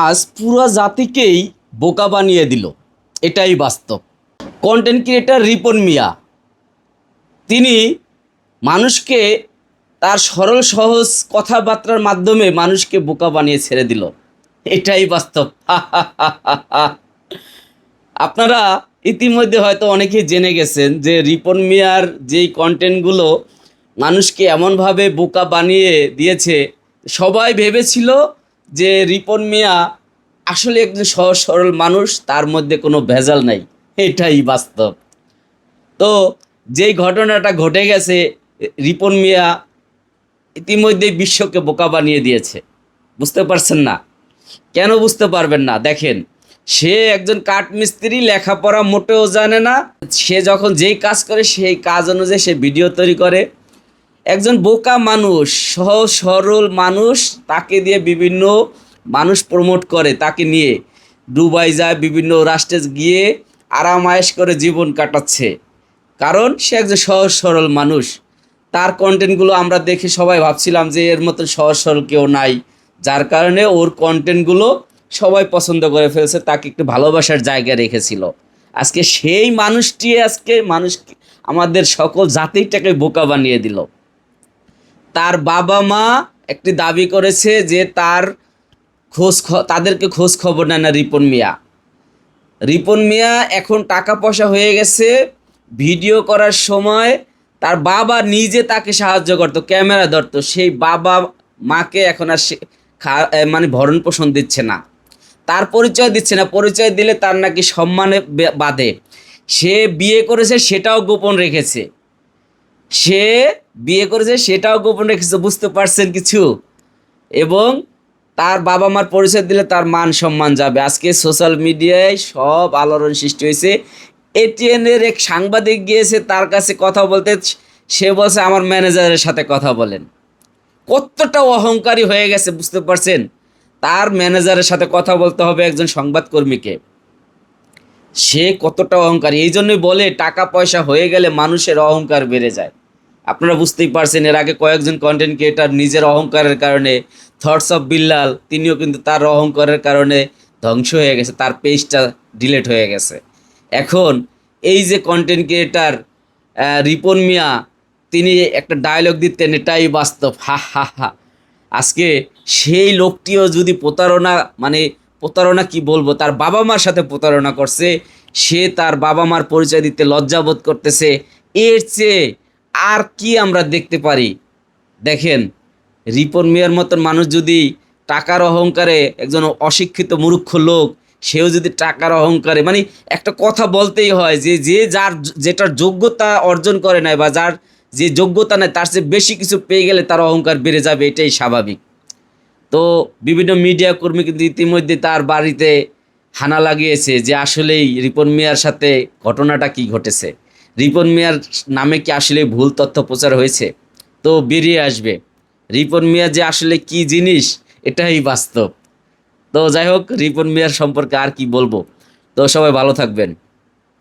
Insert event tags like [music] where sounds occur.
আজ পুরো জাতিকেই বোকা বানিয়ে দিল। এটাই বাস্তব। Content creator Ripon Miah. তিনি মানুষকে তার সরল সহজ কথাবার্তার মাধ্যমে মানুষকে বোকা বানিয়ে ছেড়ে দিল। এটাই বাস্তব। [laughs] আপনারা ইতিমধ্যে হয়তো অনেকেই জেনে গেছেন যে রিপন মিয়ার যেই কন্টেন্টগুলো মানুষকে এমনভাবে বোকা বানিয়ে দিয়েছে, সবাই ভেবেছিল যে রিপন মিয়া আসলে একজন সহজ সরল মানুষ, তার মধ্যে কোনো ভেজাল নাই। এটাই বাস্তব। তো যেই ঘটনাটা ঘটে গেছে, রিপন মিয়া ইতিমধ্যে বিশ্বকে বোকা বানিয়ে দিয়েছে। বুঝতে পারছেন না? কেন বুঝতে পারবেন না? দেখেন, সে একজন কাঠমিস্ত্রি, লেখাপড়া মোটেও জানে না। সে যখন যেই কাজ করে, সেই কাজ অনুযায়ী সে ভিডিও তৈরি করে। একজন বোকা মানুষ, সহজ, সরল মানুষ, তাকে দিয়ে বিভিন্ন মানুষ প্রমোট করে, তাকে নিয়ে দুবাই যায়, বিভিন্ন রাষ্ট্রে গিয়ে আরাম আয়েশ করে জীবন কাটাচ্ছে। কারণ সে একজন সহজ, সরল মানুষ। তার কন্টেন্টগুলো আমরা দেখে সবাই ভাবছিলাম যে এর মতো সহজ, সরল কেউ নাই। যার কারণে ওর কন্টেন্টগুলো সবাই পছন্দ করে ফেলছে, তাকে একটু ভালোবাসার জায়গা রেখেছিল। আজকে সেই মানুষটি আজকে মানুষ আমাদের সকল জাতিটাকে বোকা বানিয়ে দিল। তার বাবা মা একটি দাবি করেছে যে তার খোঁজ তাদেরকে খোঁজ খবর নেয় না রিপন মিয়া। রিপন মিয়া এখন টাকা পয়সা হয়ে গেছে, ভিডিও করার সময় তার বাবা নিজে তাকে সাহায্য করতো, ক্যামেরা ধরতো, সেই বাবা মাকে এখন আর সে মানে ভরণ পোষণ দিচ্ছে না। তার পরিচয় দিচ্ছে না, পরিচয় দিলে তার নাকি সম্মানে বে- বাধে। সে বিয়ে করেছে, সেটাও গোপন রেখেছে। সে বিয়ে করেছে, সেটাও গোপন রেখেছে বুঝতে পারছেন কিছু? এবং তার বাবা মার পরিচয় দিলে তার মান সম্মান যাবে। আজকে সোশ্যাল মিডিয়ায় সব আলোড়ন সৃষ্টি হয়েছে। এটিএনের এক সাংবাদিক গিয়েছে, তার কাছে কথা বলতে, সে বলছে, আমার ম্যানেজারের সাথে কথা বলেন। কতটা অহংকারী হয়ে গেছে, বুঝতে পারছেন? তার ম্যানেজারের সাথে কথা বলতে হবে একজন সংবাদকর্মীকে। সে কতটা অহংকারী। এই জন্যই বলে টাকা পয়সা হয়ে গেলে মানুষের অহংকার বেড়ে যায়। আপনারা বুঝতেই পারছেন, এর আগে কয়েকজন কন্টেন্ট ক্রিয়েটার নিজের অহংকারের কারণে থটস অফ বিল্লাল তিনিও কিন্তু তার অহংকারের কারণে ধ্বংস হয়ে গেছে, তার পেজটা ডিলেট হয়ে গেছে। এখন, এই যে কন্টেন্ট ক্রিয়েটার রিপন মিয়া, তিনি একটা ডায়লগ দিতেন, এটাই বাস্তব, হা হা হা। আজকে সেই লোকটিও যদি প্রতারণা মানে প্রতারণা কি বলব, তার বাবা মার সাথে প্রতারণা করছে, সে তার বাবা মার পরিচয় দিতে লজ্জাবোধ করতেছে, এর চেয়ে আর কি আমরা দেখতে পারি? দেখেন, রিপন মিয়ার মতন মানুষ যদি টাকার অহংকারে একজন অশিক্ষিত মূর্খ লোক, সেও যদি টাকার অহংকারে মানে একটা কথা বলতেই হয় যে যে যার যেটার যোগ্যতা অর্জন করে নাই বা যার যে যোগ্যতা নেই, তার চেয়ে বেশি কিছু পেয়ে গেলে তার অহংকার বেড়ে যাবে, এটাই স্বাভাবিক। তো বিভিন্ন মিডিয়া কর্মী কিন্তু ইতিমধ্যে তার বাড়িতে হানা লাগিয়েছে যে আসলেই রিপন মিয়ার সাথে ঘটনাটা কি ঘটেছে। রিপন মিয়ার নামে কি আসলে ভুল তথ্য প্রচার হয়েছে? তো বেরিয়ে আসবে। রিপন মিয়া যে আসলে কি জিনিস, এটাই বাস্তব। তো যাই হোক, রিপন মিয়ার সম্পর্কে আর কি বলব? তো সবাই ভালো থাকবেন।